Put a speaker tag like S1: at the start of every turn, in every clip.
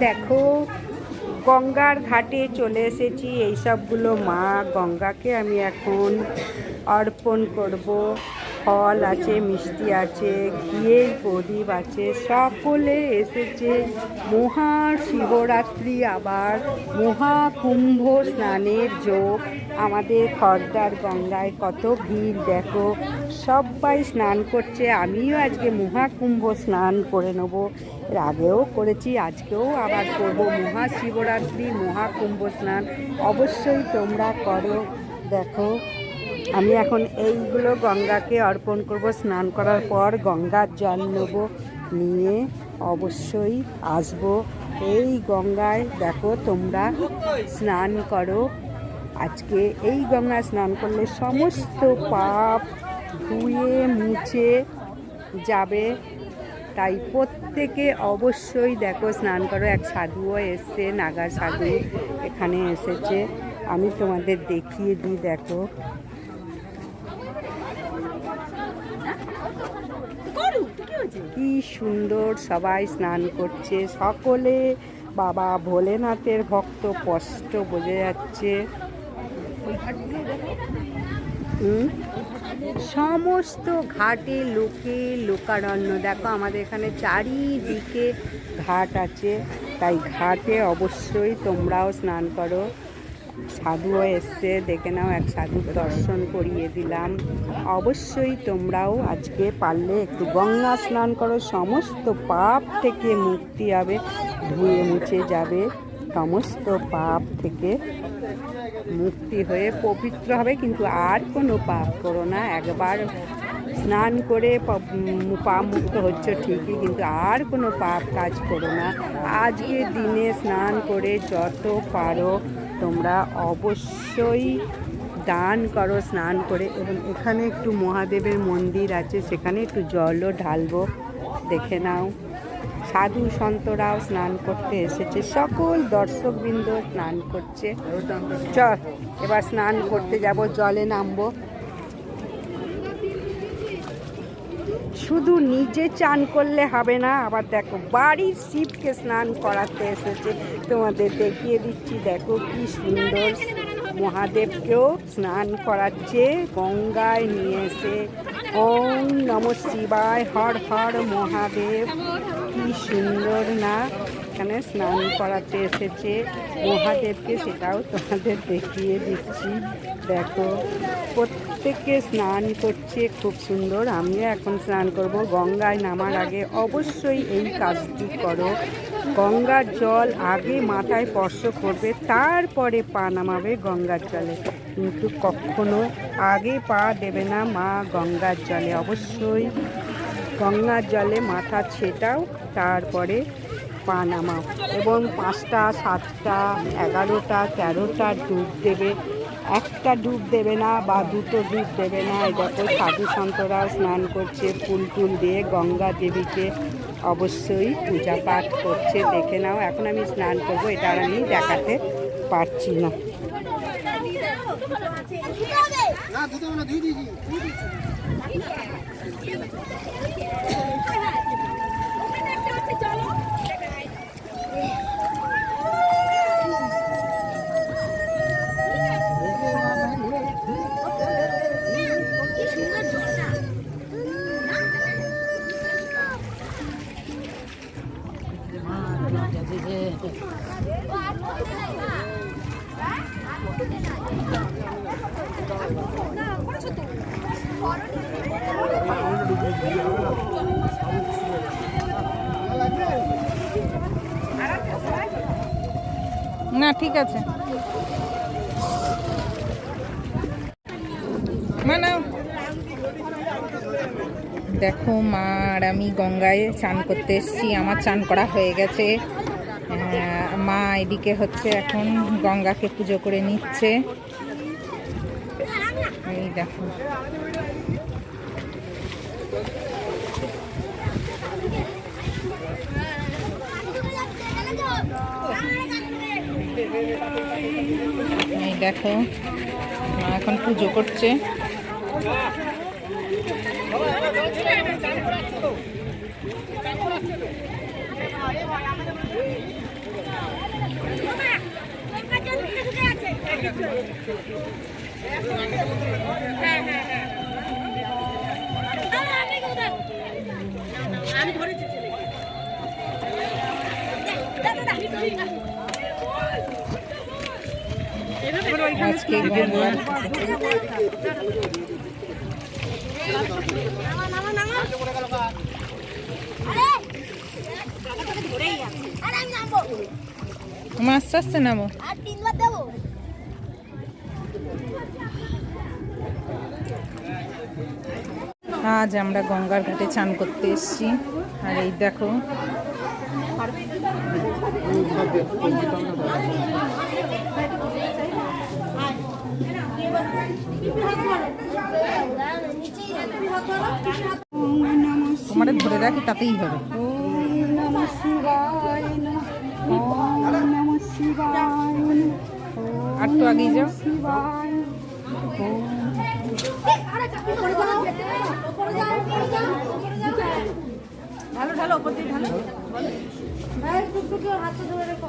S1: দেখো গঙ্গার ঘাটে চলে এসেছি। এইসবগুলো মা গঙ্গাকে আমি এখন অর্পণ করব। ফল আছে, মিষ্টি আছে, ঘিয়ের প্রদীপ আছে, সকলে এসেছে। মহা শিবরাত্রি আবার, মহাকুম্ভ স্নানের যোগ। আমাদের খর্দার গঙ্গায় কত ভিড়, দেখো। সবাই স্নান করছে, আমিও আজকে মহাকুম্ভ স্নান করে নেব। এর আগেও করেছি, আজকেও আবার করব মহাশিবরাত্রি, মহাকুম্ভ স্নান। অবশ্যই তোমরা করো, দেখো। আমি এখন এইগুলো গঙ্গাকে অর্পণ করব। স্নান করার পর গঙ্গার জল নেব, নিয়ে অবশ্যই আসব। এই গঙ্গায় দেখো তোমরা স্নান করো। আজকে এই গঙ্গায় স্নান করলে সমস্ত পাপ ধুয়ে মুছে যাবে। তাই প্রত্যেকে অবশ্যই দেখো স্নান করো। এক সাধুও এসছে, নাগা সাধু এখানে এসেছে। আমি তোমাদের দেখিয়ে দিই, দেখো। কি সুন্দর সবাই স্নান করছে। সকলে বাবা ভোলেনাথের ভক্ত স্পষ্ট বোঝা যাচ্ছে। সমস্ত ঘাটে লোকে লোকারণ্য। দেখো আমাদের এখানে চারিদিকে ঘাট আছে। তাই ঘাটে অবশ্যই তোমরাও স্নান করো। সাধুও এসছে, দেখে নাও, এক সাধুর দর্শন করিয়ে দিলাম। অবশ্যই তোমরাও আজকে পারলে একটু গঙ্গা স্নান করো, সমস্ত পাপ থেকে মুক্তি হবে ধুয়ে মুছে যাবে, সমস্ত পাপ থেকে মুক্তি হয়ে পবিত্র হবে, কিন্তু আর কোনো পাপ করো না, একবার স্নান করে পাপ মুক্ত হচ্ছে ঠিকই, কিন্তু আর কোনো পাপ কাজ করো না। আজকে দিনে স্নান করে যত পারো তোমরা অবশ্যই দান করো, স্নান করে এবং এখানে একটু মহাদেবের মন্দির আছে, সেখানে একটু জলও ঢালবো। দেখে নাও। সাধু সন্তরাও স্নান করতে এসেছে। সকল দর্শকবৃন্দ স্নান করছে। চল, এবার স্নান করতে যাব, জলে নামবো। শুধু নিজে চান করলে হবে না, আবার দেখো বাড়ির শিবকে স্নান করাতে এসেছে। তোমাদের দেখিয়ে দিচ্ছি, দেখো কি সুন্দর মহাদেবকেও স্নান করাচ্ছে, গঙ্গায় নিয়ে এসে। ওম নম শিবায়, হর হর মহাদেব, কি সুন্দর না? এখানে স্নান করাতে এসেছে মহাদেবকে, সেটাও তোমাদের দেখিয়ে দিচ্ছি। দেখো প্রত্যেকে স্নান করছে খুব সুন্দর। আমিও এখন স্নান করব। গঙ্গায় নামার আগে অবশ্যই এই কাজটি করো। গঙ্গার জল আগে মাথায় স্পর্শ করবে, তারপরে পা নামাবে গঙ্গার জলে। কিন্তু কখনো আগে পা দেবে না মা গঙ্গার জলে। অবশ্যই গঙ্গার জলে মাথা ছেটাও, তারপরে পা নামাও। এবং পাঁচটা, সাতটা, এগারোটা, তেরোটা ডুব দেবে। একটা ডুব দেবে না বা দুটো ডুব দেবে না। দেখো, সাধু সন্তরা স্নান করছে, ফুল টুল দিয়ে গঙ্গা দেবীকে অবশ্যই পূজা পাঠ করছে। দেখে নাও, এখন আমি স্নান করব, এটা আমি দেখাতে পারছি না।
S2: না
S3: না, ঠিক আছে। দেখো মা, আর আমি গঙ্গায় চান করতে এসেছি। আমার চান করা হয়ে গেছে। মা এদিকে হচ্ছে এখন গঙ্গাকে পুজো করে নিচ্ছে। দেখো এই দেখো মা এখন পুজো করছে Thank you. আজকে গঙ্গার মা আস্তে আস্তে নামো
S2: আর তিনবার দেবো
S3: আজ আমরা গঙ্গার ঘাটে চান করতে এসেছি। আর এই দেখো। তোমার ধরে রাখি তাতেই হবে। আর তো আগেই যাও।
S2: ঢালো ঢালো ওপর দিয়ে ঢালো ভাই টুকটুকি হাতে ধরে রেখো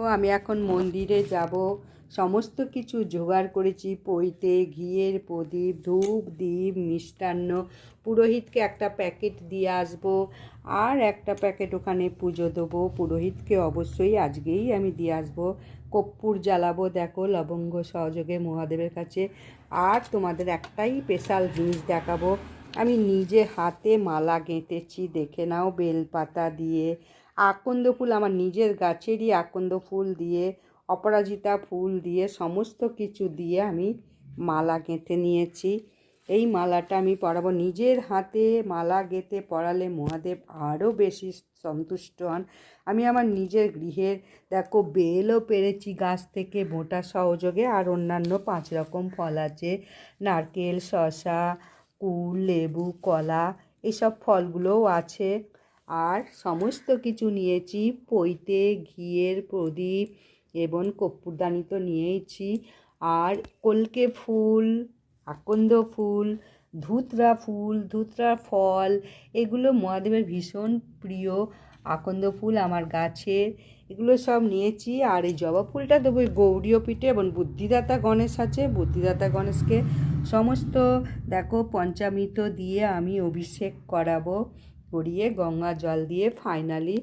S1: আমি এখন মন্দিরে যাব। সমস্ত কিছু জোগাড় করেছি, পইতে, ঘিয়ের প্রদীপ, ধূপ দ্বীপ মিষ্টান্ন। পুরোহিতকে একটা প্যাকেট দিয়ে আসব আর একটা প্যাকেট ওখানে পুজো দেবো। পুরোহিতকে অবশ্যই আজকেই আমি দিয়ে আসব। কপ্পুর জ্বালাবো, দেখো, লবঙ্গ সহযোগে মহাদেবের কাছে। আর তোমাদের একটাই স্পেশাল জিনিস দেখাবো। আমি নিজে হাতে মালা গেঁথেছি, দেখে নাও, বেলপাতা দিয়ে। আকন্দ ফুল আমার নিজের গাছেরই আকন্দ ফুল দিয়ে, অপরাজিতা ফুল দিয়ে, সমস্ত কিছু দিয়ে আমি মালা গেঁথে নিয়েছি। এই মালাটা আমি পরাবো নিজের হাতে। মালা গেঁথে পরালে মহাদেব আরও বেশি সন্তুষ্ট হন। আমি আমার নিজের গৃহের, দেখো, বেলও পেরেছি গাছ থেকে মোটা সহযোগে। আর অন্যান্য পাঁচ রকম ফল আছে। নারকেল, শসা, কুল, লেবু, কলা এইসব ফলগুলোও আছে। আর সমস্ত কিছু নিয়েছি পইতে ঘিয়ের প্রদীপ এবং কর্পূরদানি তো নিয়েইছি। আর কলকে ফুল, আকন্দ ফুল, ধুতরা ফুল, ধুতরা ফল, এগুলো মহাদেবের ভীষণ প্রিয় আকন্দ ফুল আমার গাছের এগুলো সব নিয়েছি আর এই জবা ফুলটা দেবো গৌরীয় পিঠে এবং বুদ্ধিদাতা গণেশ আছে, বুদ্ধিদাতা গণেশকে সমস্ত, দেখো, পঞ্চামৃত দিয়ে আমি অভিষেক করাবো। করিয়ে গঙ্গা জল দিয়ে ফাইনালি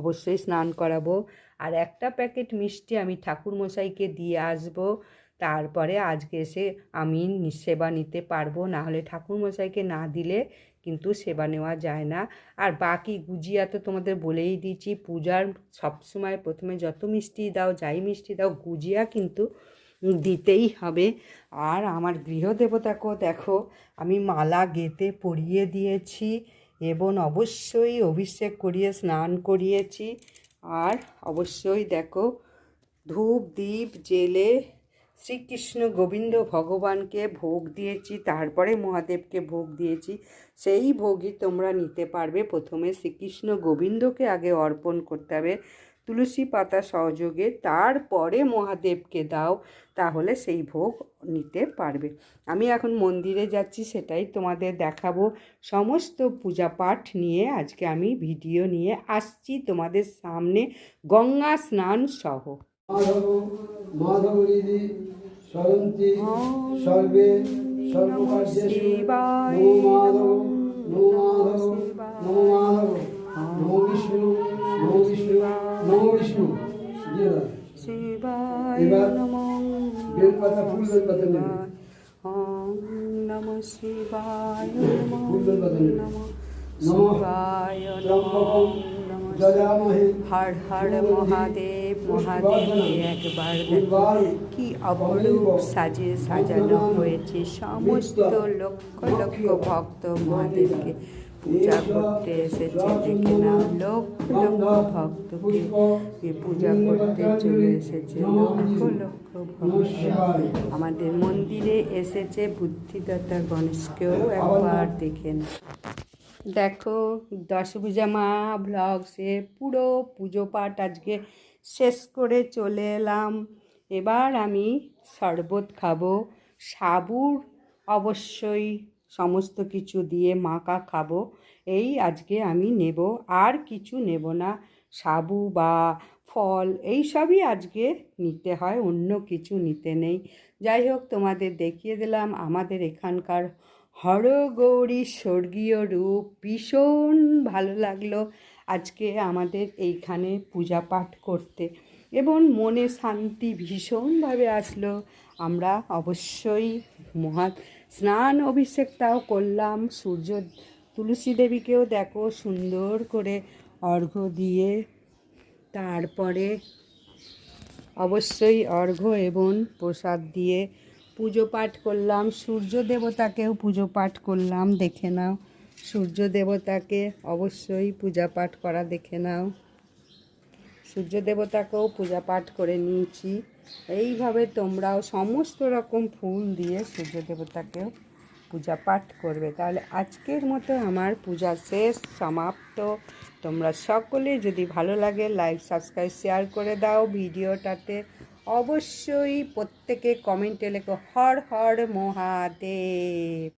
S1: অবশ্যই স্নান করাবো। আর একটা প্যাকেট মিষ্টি আমি ঠাকুরমশাইকে দিয়ে আসব, তারপরে আজকে এসে আমি সেবা নিতে পারব। না হলে ঠাকুরমশাইকে না দিলে কিন্তু সেবা নেওয়া যায় না। আর বাকি গুজিয়া তো তোমাদের বলেই দিয়েছি, পূজার সবসময় প্রথমে যত মিষ্টি দাও, যাই মিষ্টি দাও, গুজিয়া কিন্তু দিতেই হবে। আর আমার গৃহদেবতাকেও দেখো, আমি মালা গেঁথে পরিয়ে দিয়েছি এবং অবশ্যই অভিষেক করিয়ে, স্নান করিয়েছি। আর অবশ্যই দেখো, ধূপ দ্বীপ জেলে শ্রীকৃষ্ণ গোবিন্দ ভগবানকে ভোগ দিয়েছি, তারপরে মহাদেবকে ভোগ দিয়েছি। সেই ভোগই তোমরা নিতে পারবে। প্রথমে শ্রীকৃষ্ণ গোবিন্দকে আগে অর্পণ করতে হবে। তুলসী পাতা সহযোগে তারপরে মহাদেবকে দাও তাহলে সেই ভোগ নিতে পারবে। আমি এখন মন্দিরে যাচ্ছি সেটাই তোমাদের দেখাবো। সমস্ত পূজা পাঠ নিয়ে আজকে আমি ভিডিও নিয়ে আসছি তোমাদের সামনে গঙ্গা স্নান সহ।
S4: সর্বে সর্বকার্যেষু
S1: শিবায়। শিবায় নমঃ নমঃ শিবায় নমঃ হর। হর মহাদেব মহাদেবকে একবার কি অপরূপ সাজে সাজানো হয়েছে। সমস্ত লক্ষ লক্ষ ভক্ত মহাদেবকে। পূজা করতে এসেছে, দেখে নাও লক্ষ লক্ষ ভক্তকে পূজা করতে চলে এসেছে, লক্ষ লক্ষ ভক্ত। আমাদের মন্দিরে এসেছে বুদ্ধিদাতা গণেশকেও একবার দেখেন দেখো, দশভূজা মা ব্লগসে পুরো পুজো পাঠ আজকে শেষ করে চলে এলাম। এবার আমি শরবত খাব, সাবুর অবশ্যই সমস্ত কিছু দিয়ে মাখা খাব। এই আজকে আমি নেব, আর কিছু নেব না। সাবু বা ফল, এই সবই আজকে নিতে হয়, অন্য কিছু নিতে নেই। যাই হোক, তোমাদের দেখিয়ে দিলাম, আমাদের এখানকার হরগৌরী স্বর্গীয় রূপ ভীষণ ভালো লাগল আজকে আমাদের এইখানে পূজা পাঠ করতে। এবং মনে শান্তি ভীষণভাবে আসলো। আমরা অবশ্যই মহা স্নান অভিষেকটাও করলাম, সূর্য তুলসী দেবীকেও দেখো সুন্দর করে অর্ঘ্য দিয়ে। তারপরে অবশ্যই অর্ঘ্য এবং প্রসাদ দিয়ে পুজো পাঠ করলাম। সূর্য দেবতাকেও পুজো পাঠ করলাম, দেখে নাও। সূর্য দেবতাকে অবশ্যই পূজা পাঠ করা দেখে নাও। সূর্য দেবতাকেও পূজা পাঠ করে নিয়েছি। এইভাবে তোমরাও সমস্ত রকম ফুল দিয়ে সূর্য দেবতাকেও পূজা পাঠ করবে। তাহলে আজকের মতো আমার পূজা শেষ, সমাপ্ত। তোমরা সকলে যদি ভালো লাগে লাইক সাবস্ক্রাইব শেয়ার করে দাও ভিডিওটাতে। অবশ্যই প্রত্যেকে কমেন্টে লেখো, হর হর মহাদেব।